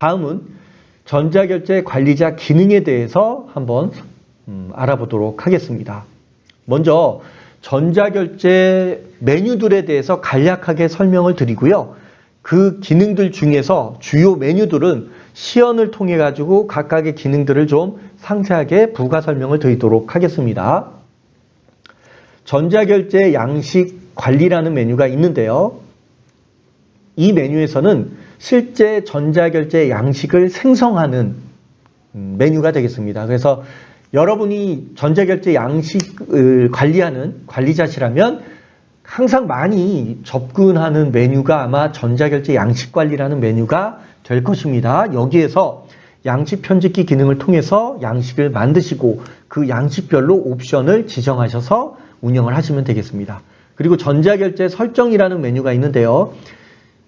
다음은 전자결제 관리자 기능에 대해서 한번 음, 알아보도록 하겠습니다. 먼저 전자결제 메뉴들에 대해서 간략하게 설명을 드리고요. 그 기능들 중에서 주요 메뉴들은 시연을 통해 가지고 각각의 기능들을 좀 상세하게 부가 설명을 드리도록 하겠습니다. 전자결제 양식 관리라는 메뉴가 있는데요. 이 메뉴에서는 실제 전자결제 양식을 생성하는 음, 메뉴가 되겠습니다. 그래서 여러분이 전자결제 양식을 관리하는 관리자시라면 항상 많이 접근하는 메뉴가 아마 전자결제 양식 관리라는 메뉴가 될 것입니다. 여기에서 양식 편집기 기능을 통해서 양식을 만드시고 그 양식별로 옵션을 지정하셔서 운영을 하시면 되겠습니다. 그리고 전자결제 설정이라는 메뉴가 있는데요.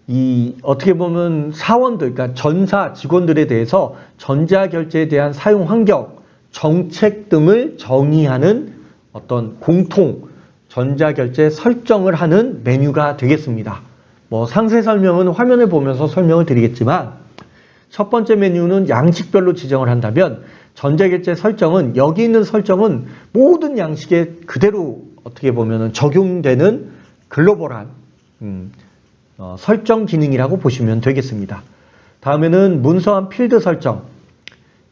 이 어떻게 보면 사원들, 그러니까 전사 직원들에 대해서 전자결제에 대한 사용 환경, 정책 등을 정의하는 어떤 공통 전자결제 설정을 하는 메뉴가 되겠습니다. 뭐 상세 설명은 화면을 보면서 설명을 드리겠지만 첫 번째 메뉴는 양식별로 지정을 한다면 전자결제 설정은 여기 있는 설정은 모든 양식에 그대로 어떻게 보면 적용되는 글로벌한 음, 어, 설정 기능이라고 보시면 되겠습니다. 다음에는 문서함 필드 설정.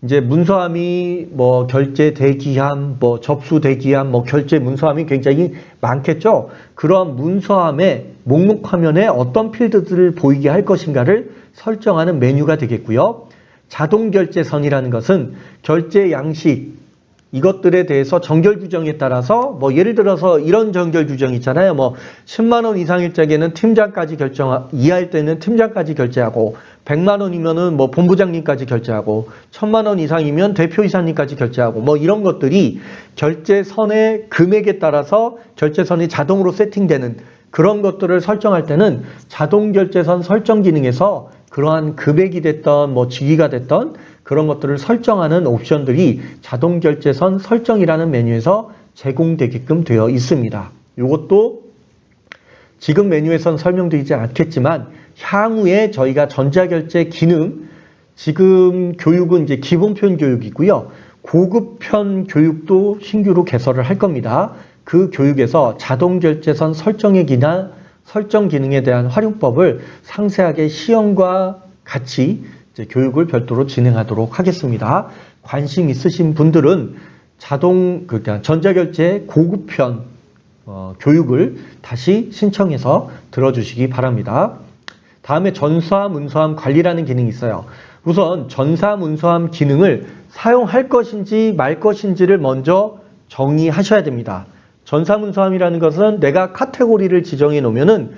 이제 문서함이 뭐 결제 대기함, 뭐 접수 대기함, 뭐 결제 문서함이 굉장히 많겠죠. 그런 문서함의 목록 화면에 어떤 필드들을 보이게 할 것인가를 설정하는 메뉴가 되겠고요. 자동 결제선이라는 것은 결제 양식 이것들에 대해서 정결 규정에 따라서 뭐 예를 들어서 이런 정결 규정 있잖아요. 뭐 10만 원 이상일 적에는 팀장까지 결정 이하일 때는 팀장까지 결제하고 100만 원이면은 뭐 본부장님까지 결제하고 1000만 원 이상이면 대표 이사님까지 결제하고 뭐 이런 것들이 결제선의 금액에 따라서 결제선이 자동으로 세팅되는 그런 것들을 설정할 때는 자동 결제선 설정 기능에서 그러한 금액이 됐던 뭐 직위가 됐던 그런 것들을 설정하는 옵션들이 자동 결제선 설정이라는 메뉴에서 제공되게끔 되어 있습니다. 이것도 지금 메뉴에선 설명드리지 않겠지만 향후에 저희가 전자결제 기능 지금 교육은 이제 기본편 교육이고요. 고급편 교육도 신규로 개설을 할 겁니다. 그 교육에서 자동 결제선 설정의 기나 설정 기능에 대한 활용법을 상세하게 시험과 같이 교육을 별도로 진행하도록 하겠습니다. 관심 있으신 분들은 자동 그러니까 전자결제 고급편 어, 교육을 다시 신청해서 들어주시기 바랍니다. 다음에 전사 문서함 관리라는 기능이 있어요. 우선 전사 문서함 기능을 사용할 것인지 말 것인지를 먼저 정의하셔야 됩니다. 전사 문서함이라는 것은 내가 카테고리를 지정해 놓으면은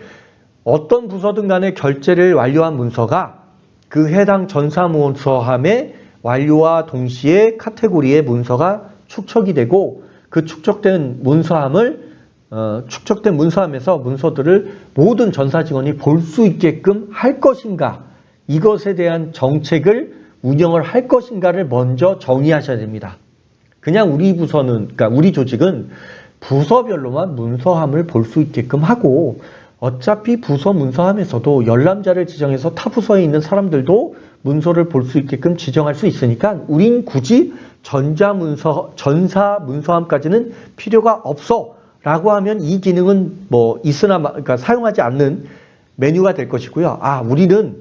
어떤 부서든 간에 결제를 완료한 문서가 그 해당 전사 문서함의 완료와 동시에 카테고리의 문서가 축적이 되고 그 축적된 문서함을 어, 축적된 문서함에서 문서들을 모든 전사 직원이 볼 수 있게끔 할 것인가 이것에 대한 정책을 운영을 할 것인가를 먼저 정의하셔야 됩니다. 그냥 우리 부서는 그러니까 우리 조직은 부서별로만 문서함을 볼 수 있게끔 하고 어차피 부서 문서함에서도 열람자를 지정해서 타 부서에 있는 사람들도 문서를 볼 수 있게끔 지정할 수 있으니까 우린 굳이 전자 문서 전사 문서함까지는 필요가 없어 라고 하면 이 기능은 뭐 있으나 그러니까 사용하지 않는 메뉴가 될 것이고요. 아, 우리는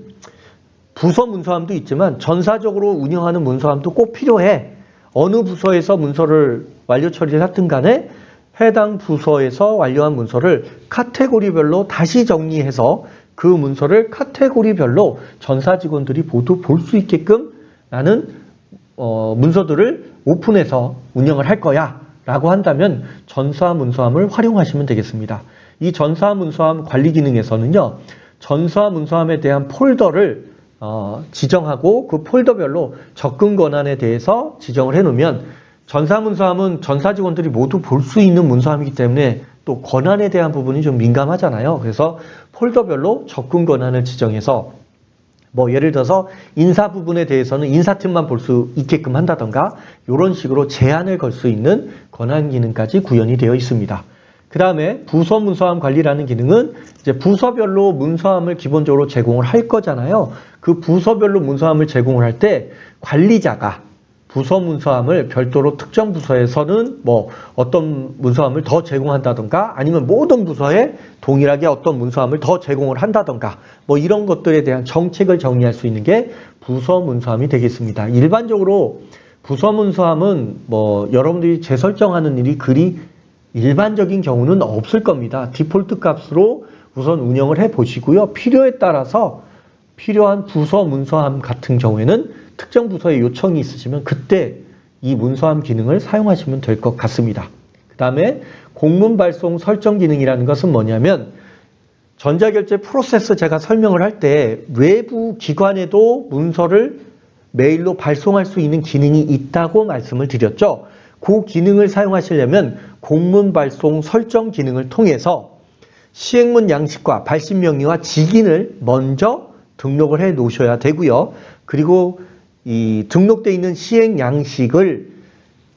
부서 문서함도 있지만 전사적으로 운영하는 문서함도 꼭 필요해. 어느 부서에서 문서를 완료 처리를 하든 간에 해당 부서에서 완료한 문서를 카테고리별로 다시 정리해서 그 문서를 카테고리별로 전사 직원들이 모두 볼 수 있게끔 나는 어, 문서들을 오픈해서 운영을 할 거야 라고 한다면 전사 문서함을 활용하시면 되겠습니다. 이 전사 문서함 관리 기능에서는요. 전사 문서함에 대한 폴더를 어, 지정하고 그 폴더별로 접근 권한에 대해서 지정을 해놓으면 전사문서함은 전사 직원들이 모두 볼 수 있는 문서함이기 때문에 또 권한에 대한 부분이 좀 민감하잖아요. 그래서 폴더별로 접근 권한을 지정해서 뭐 예를 들어서 인사 부분에 대해서는 인사팀만 볼 수 있게끔 한다던가 이런 식으로 제한을 걸 수 있는 권한 기능까지 구현이 되어 있습니다. 그 다음에 부서 문서함 관리라는 기능은 이제 부서별로 문서함을 기본적으로 제공을 할 거잖아요. 그 부서별로 문서함을 제공을 할 때 관리자가 부서 문서함을 별도로 특정 부서에서는 뭐 어떤 문서함을 더 제공한다던가 아니면 모든 부서에 동일하게 어떤 문서함을 더 제공을 한다던가 뭐 이런 것들에 대한 정책을 정리할 수 있는 게 부서 문서함이 되겠습니다. 일반적으로 부서 문서함은 뭐 여러분들이 재설정하는 일이 그리 일반적인 경우는 없을 겁니다. 디폴트 값으로 우선 운영을 해 보시고요. 필요에 따라서 필요한 부서 문서함 같은 경우에는 특정 부서에 요청이 있으시면 그때 이 문서함 기능을 사용하시면 될 것 같습니다. 그 다음에 공문 발송 설정 기능이라는 것은 뭐냐면 전자결제 프로세스 제가 설명을 할 때 외부 기관에도 문서를 메일로 발송할 수 있는 기능이 있다고 말씀을 드렸죠. 그 기능을 사용하시려면 공문 발송 설정 기능을 통해서 시행문 양식과 발신 명의와 직인을 먼저 등록을 해 놓으셔야 되고요. 그리고 이 등록돼 있는 시행 양식을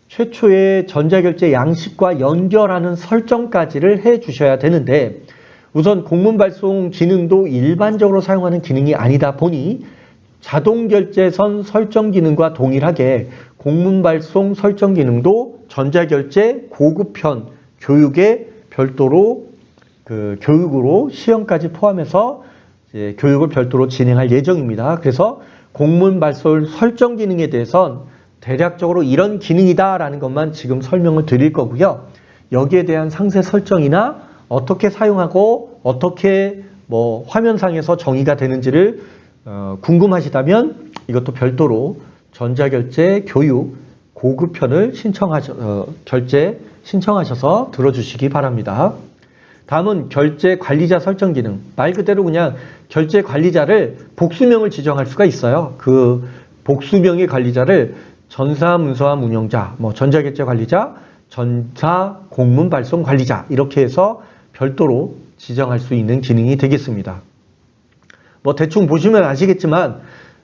최초의 전자결제 양식과 연결하는 설정까지를 해 주셔야 되는데 우선 공문 발송 기능도 일반적으로 사용하는 기능이 아니다 보니 자동 결제선 설정 기능과 동일하게 공문 발송 설정 기능도 전자결제 고급편 교육에 별도로 그 교육으로 시험까지 포함해서 교육을 별도로 진행할 예정입니다. 그래서 공문 발송 설정 기능에 대해선 대략적으로 이런 기능이다라는 것만 지금 설명을 드릴 거고요. 여기에 대한 상세 설정이나 어떻게 사용하고 어떻게 뭐 화면상에서 정의가 되는지를 어, 궁금하시다면 이것도 별도로 전자결제 교육 고급편을 신청하셔 어, 결제 신청하셔서 들어주시기 바랍니다. 다음은 결제 관리자 설정 기능. 말 그대로 그냥 결제 관리자를 복수명을 지정할 수가 있어요. 그 복수명의 관리자를 전사 문서함 운영자, 뭐 전자결제 관리자, 전사 공문 발송 관리자 이렇게 해서 별도로 지정할 수 있는 기능이 되겠습니다. 뭐 대충 보시면 아시겠지만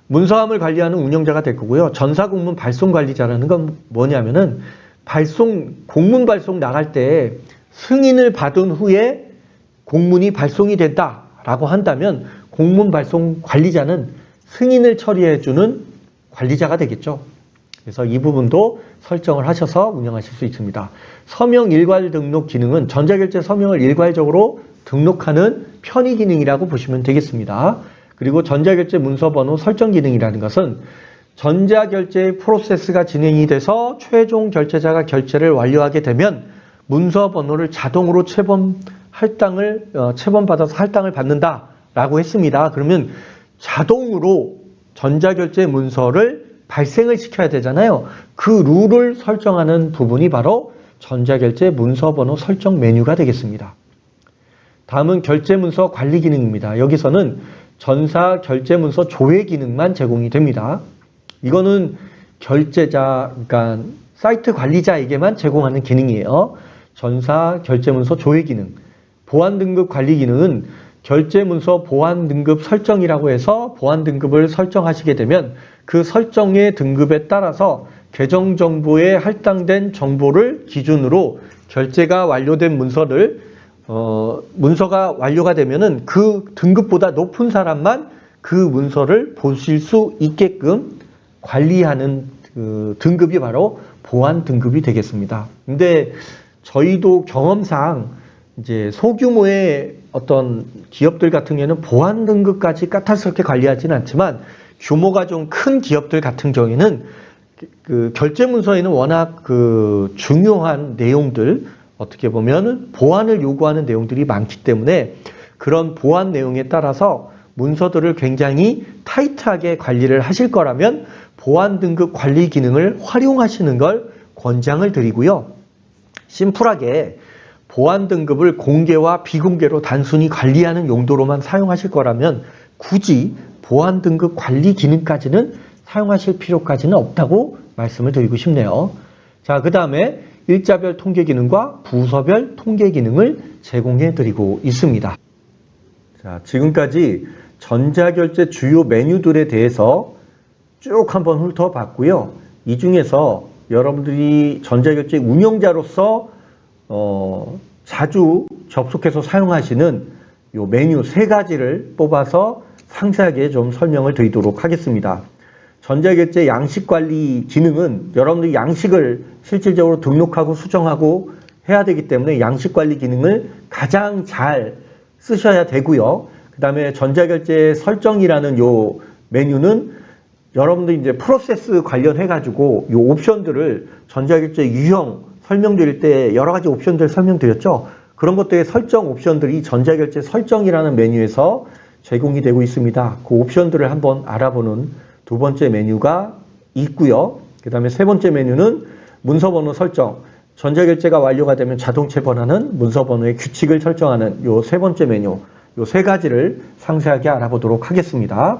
문서함을 관리하는 운영자가 될 거고요. 전사 공문 발송 관리자라는 건 뭐냐면은 발송 공문 발송 나갈 때 승인을 받은 후에 공문이 발송이 된다라고 한다면 공문 발송 관리자는 승인을 처리해 주는 관리자가 되겠죠. 그래서 이 부분도 설정을 하셔서 운영하실 수 있습니다. 서명 일괄 등록 기능은 전자결제 서명을 일괄적으로 등록하는 편의 기능이라고 보시면 되겠습니다. 그리고 전자결제 문서 번호 설정 기능이라는 것은 전자결제 프로세스가 진행이 돼서 최종 결제자가 결제를 완료하게 되면 문서 번호를 자동으로 체본 할당을 어, 체본받아서 할당을 받는다라고 했습니다. 그러면 자동으로 전자결제 문서를 발생을 시켜야 되잖아요. 그 룰을 설정하는 부분이 바로 전자결제 문서 번호 설정 메뉴가 되겠습니다. 다음은 결제 문서 관리 기능입니다. 여기서는 전사 결제 문서 조회 기능만 제공이 됩니다. 이거는 결제자, 그러니까 사이트 관리자에게만 제공하는 기능이에요. 전사 결제문서 조회 기능. 보안 등급 관리 기능은 결제문서 보안 등급 설정이라고 해서 보안 등급을 설정하시게 되면 그 설정의 등급에 따라서 계정 정보에 할당된 정보를 기준으로 결제가 완료된 문서를 어, 문서가 완료가 되면은 그 등급보다 높은 사람만 그 문서를 보실 수 있게끔 관리하는 그 등급이 바로 보안 등급이 되겠습니다. 근데 저희도 경험상 이제 소규모의 어떤 기업들 같은 경우에는 보안 등급까지 까탈스럽게 관리하지는 않지만 규모가 좀 큰 기업들 같은 경우에는 그 결제 문서에는 워낙 그 중요한 내용들 어떻게 보면 보안을 요구하는 내용들이 많기 때문에 그런 보안 내용에 따라서 문서들을 굉장히 타이트하게 관리를 하실 거라면 보안 등급 관리 기능을 활용하시는 걸 권장을 드리고요. 심플하게 보안 등급을 공개와 비공개로 단순히 관리하는 용도로만 사용하실 거라면 굳이 보안 등급 관리 기능까지는 사용하실 필요까지는 없다고 말씀을 드리고 싶네요. 자, 그 다음에 일자별 통계 기능과 부서별 통계 기능을 제공해 드리고 있습니다. 자, 지금까지 전자결제 주요 메뉴들에 대해서 쭉 한번 훑어봤고요. 이 중에서 여러분들이 전자결제 운영자로서 어, 자주 접속해서 사용하시는 요 메뉴 세 가지를 뽑아서 상세하게 좀 설명을 드리도록 하겠습니다. 전자결제 양식 관리 기능은 여러분들이 양식을 실질적으로 등록하고 수정하고 해야 되기 때문에 양식 관리 기능을 가장 잘 쓰셔야 되고요. 그 다음에 전자결제 설정이라는 요 메뉴는 여러분들 이제 프로세스 관련해 가지고 요 옵션들을 전자결제 유형 설명드릴 때 여러 가지 옵션들 설명드렸죠. 그런 것들의 설정 옵션들이 전자결제 설정이라는 메뉴에서 제공이 되고 있습니다. 그 옵션들을 한번 알아보는 두 번째 메뉴가 있고요. 그 다음에 세 번째 메뉴는 문서번호 설정. 전자결제가 완료가 되면 자동체 번호는 문서번호의 규칙을 설정하는 요 세 번째 메뉴. 요 세 가지를 상세하게 알아보도록 하겠습니다.